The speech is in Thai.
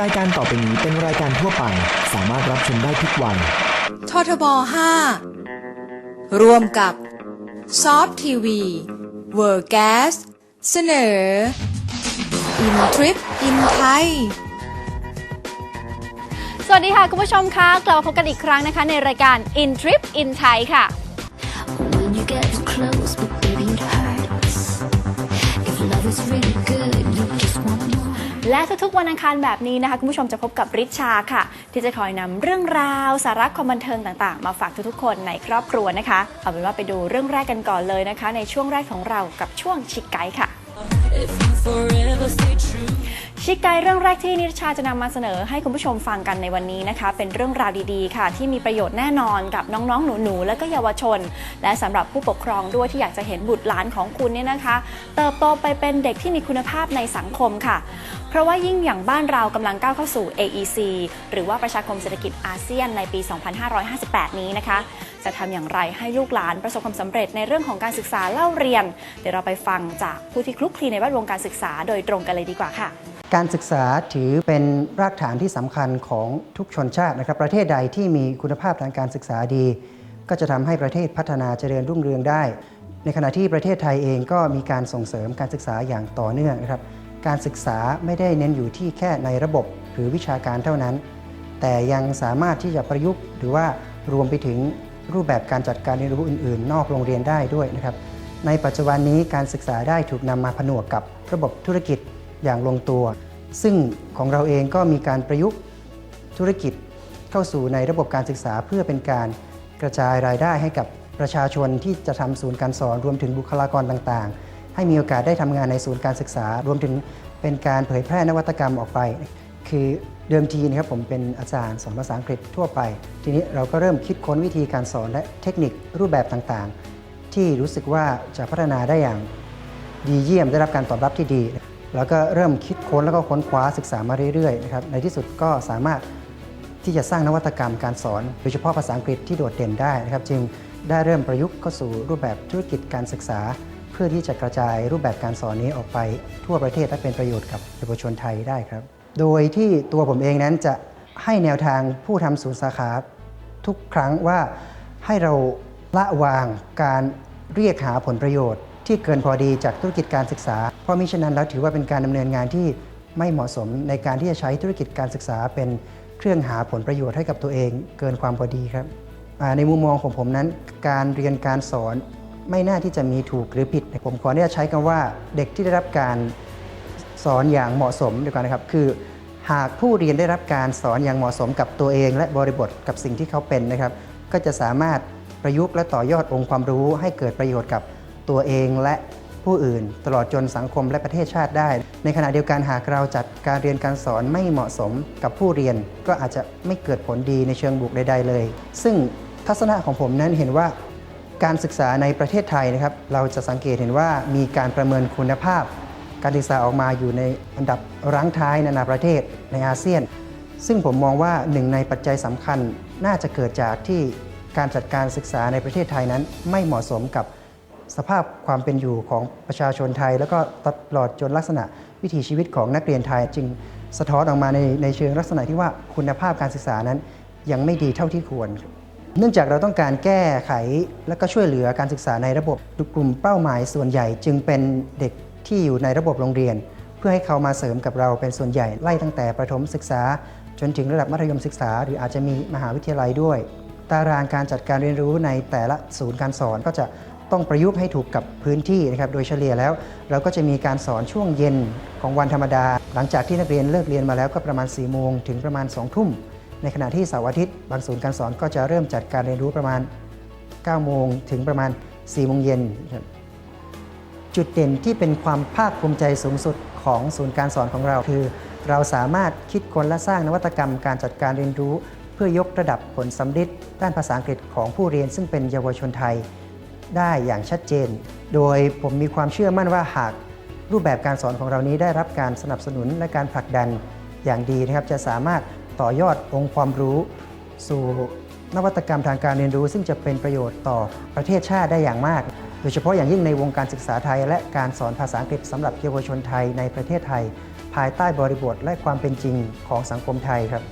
รายการต่อไปนี้เป็นรายการทั่วไป สามารถรับชมได้ทุกวัยททบ 5 ร่วมกับซอฟทีวีเวอร์แกสเสนออินทริปอินไทยสวัสดีค่ะ คุณผู้ชมคะกลับมาพบกันอีกครั้งนะคะ ในรายการ In Trip In Thai ค่ะ When you get too close, but baby it hurts. If love is really good, you just want more. และทุกๆวันอังคารแบบนี้นะคะคุณผู้ชมจะพบกับริชาค่ะ ที่จะคอยนำเรื่องราว สาระความบันเทิงต่างๆ มาฝากทุกๆคนในครอบครัวนะคะ เอาเป็นว่าไปดูเรื่องแรกกันก่อนเลยนะคะ ในช่วงแรกของเรากับช่วงชิคไกด์ค่ะ ชิคไกด์เรื่องแรกที่นิชาจะนำมาเสนอให้คุณผู้ชมฟังกันในวันนี้นะคะ เป็นเรื่องราวดีๆ ค่ะ ที่มีประโยชน์แน่นอนกับน้องๆ หนูๆ และก็เยาวชน และสำหรับผู้ปกครองด้วยที่อยากจะเห็นบุตรหลานของคุณเนี่ยนะคะ เติบโตไปเป็นเด็กที่มีคุณภาพในสังคมค่ะ เพราะว่ายิ่งอย่างบ้านเรากำลังก้าวเข้าสู่ AEC หรือว่าประชาคมเศรษฐกิจอาเซียนในปี 2558 นี้นะคะ จะทำอย่างไรให้ลูกหลานประสบความสำเร็จในเรื่องของการศึกษาเล่าเรียน เดี๋ยวเราไปฟังจากผู้ที่คลุกคลีในแวดวงการศึกษาโดยตรงกันเลยดีกว่าค่ะ การศึกษาถือเป็นรากฐานที่สำคัญของทุกชนชาตินะครับ ประเทศใดที่มีคุณภาพทางการศึกษาดี ก็จะทำให้ประเทศพัฒนาเจริญรุ่งเรืองได้ ในขณะที่ประเทศไทยเองก็มีการส่งเสริมการศึกษาอย่างต่อเนื่องนะครับการศึกษาไม่ได้เน้นอยู่ที่แค่ในระบบหรือวิชาการเท่านั้น แต่ยังสามารถที่จะประยุกต์หรือว่ารวมไปถึง รูปแบบการจัดการเรียนรู้อื่น ๆ นอกโรงเรียนได้ด้วยนะครับ ในปัจจุบันนี้การศึกษาได้ถูกนำมาผนวกกับระบบธุรกิจอย่างลงตัว ซึ่งของเราเองก็มีการประยุกต์ธุรกิจเข้าสู่ในระบบการศึกษาเพื่อเป็นการกระจายรายได้ให้กับประชาชนที่จะทำศูนย์การสอนรวมถึงบุคลากรต่างๆ ให้มีโอกาสได้ทำงานในศูนย์การศึกษา รวมถึงเป็นการเผยแพร่นวัตกรรมออกไป คือ เดิมทีนะครับผมเป็นอาจารย์สอนภาษาอังกฤษทั่วไป ทีนี้เราก็เริ่มคิดค้นวิธีการสอนและเทคนิครูปแบบต่างๆ ที่รู้สึกว่าจะพัฒนาได้อย่างดีเยี่ยมได้รับการตอบรับที่ดี แล้วก็เริ่มคิดค้นแล้วก็ค้นคว้าศึกษามาเรื่อยๆนะครับในที่สุดก็สามารถที่จะสร้างนวัตกรรมการสอน โดยเฉพาะภาษาอังกฤษที่โดดเด่นได้นะครับ จึงได้เริ่มประยุกต์เข้าสู่รูปแบบธุรกิจการศึกษา เพื่อที่จะกระจายรูปแบบการสอนนี้ออกไปทั่วประเทศและเป็นประโยชน์กับเยาวชนไทยได้ครับ โดยที่ตัวผมเองนั้นจะให้แนวทางผู้ทำศูนย์สาขาทุกครั้งว่าให้เราละวางการเรียกหาผลประโยชน์ ที่เกินพอดีจากธุรกิจการศึกษา เพราะมิฉะนั้นแล้วถือว่าเป็นการดำเนินงานที่ไม่เหมาะสมในการที่จะใช้ธุรกิจการศึกษา เป็นเครื่องหาผลประโยชน์ให้กับตัวเองเกินความพอดีครับในมุมมองของผมนั้น การเรียนการสอนไม่น่าที่จะมีถูกหรือผิด ผมขออนุญาตใช้คำว่าเด็กที่ได้รับการ สอนอย่างเหมาะสมดีกว่านะครับ คือ หากผู้เรียนได้รับการสอนอย่างเหมาะสมกับตัวเอง และบริบทกับสิ่งที่เขาเป็นนะครับ ก็จะสามารถประยุกต์และต่อยอดองค์ความรู้ให้เกิดประโยชน์กับตัวเองและผู้อื่น ตลอดจนสังคมและประเทศชาติได้ ในขณะเดียวกันหากเราจัดการเรียนการสอนไม่เหมาะสมกับผู้เรียน ก็อาจจะไม่เกิดผลดีในเชิงบวกใดๆเลย ซึ่งทัศนะของผมนั้นเห็นว่าการศึกษาในประเทศไทยนะครับ เราจะสังเกตเห็นว่ามีการประเมินคุณภาพ การศึกษาออกมาอยู่ในอันดับรั้งท้ายนานาประเทศในอาเซียน ซึ่งผมมองว่าหนึ่งในปัจจัยสำคัญน่าจะเกิดจากที่การจัดการศึกษาในประเทศไทยนั้น ไม่เหมาะสมกับสภาพความเป็นอยู่ของประชาชนไทย แล้วก็ตลอดจนลักษณะวิถีชีวิตของนักเรียนไทย จึงสะท้อนออกมาในในเชิงลักษณะที่ว่าคุณภาพการศึกษานั้น ยังไม่ดีเท่าที่ควร เนื่องจากเราต้องการแก้ไขและก็ช่วยเหลือการศึกษาในระบบกลุ่มเป้าหมายส่วนใหญ่ จึงเป็นเด็ก ที่อยู่ในระบบโรงเรียน เพื่อให้เขามาเสริมกับเราเป็นส่วนใหญ่ไล่ตั้งแต่ประถมศึกษา จนถึงระดับมัธยมศึกษา หรืออาจจะมีมหาวิทยาลัยด้วย ตารางการจัดการเรียนรู้ในแต่ละศูนย์การสอนก็จะต้องประยุกต์ให้ถูกกับพื้นที่นะครับ โดยเฉลี่ยแล้ว เราก็จะมีการสอนช่วงเย็นของวันธรรมดา หลังจากที่นักเรียนเลิกเรียนมาแล้วก็ประมาณ4ี่โมงถึงประมาณ2องทุ่ม ในขณะที่เสาร์อาทิตย์บางศูนย์การสอนก็จะเริ่มจัดการเรียนรู้ประมาณ9โมงถึงประมาณ4โมงเย็นครับ จุดเด่นที่เป็นความภาคภูมิใจสูงสุดของศูนย์การสอนของเราคือ เราสามารถคิดค้นและสร้างนวัตกรรมการจัดการเรียนรู้ เพื่อยกระดับผลสำฤทธิ์ด้านภาษาอังกฤษของผู้เรียนซึ่งเป็นเยาวชนไทย ได้อย่างชัดเจน โดยผมมีความเชื่อมั่นว่าหาก รูปแบบการสอนของเรานี้ได้รับการสนับสนุนและการผลักดันอย่างดีนะครับจะสามารถต่อยอดองค์ความรู้ สู่นวัตกรรมทางการเรียนรู้ ซึ่งจะเป็นประโยชน์ต่อประเทศชาติได้อย่างมาก ดยเฉพาะอย่างยิ่งในวงการศึกษาไทย และการสอนภาษาอังกฤษสำหรับเยาวชนไทยในประเทศไทย ภายใต้บริบทและความเป็นจริงของสังคมไทยครับ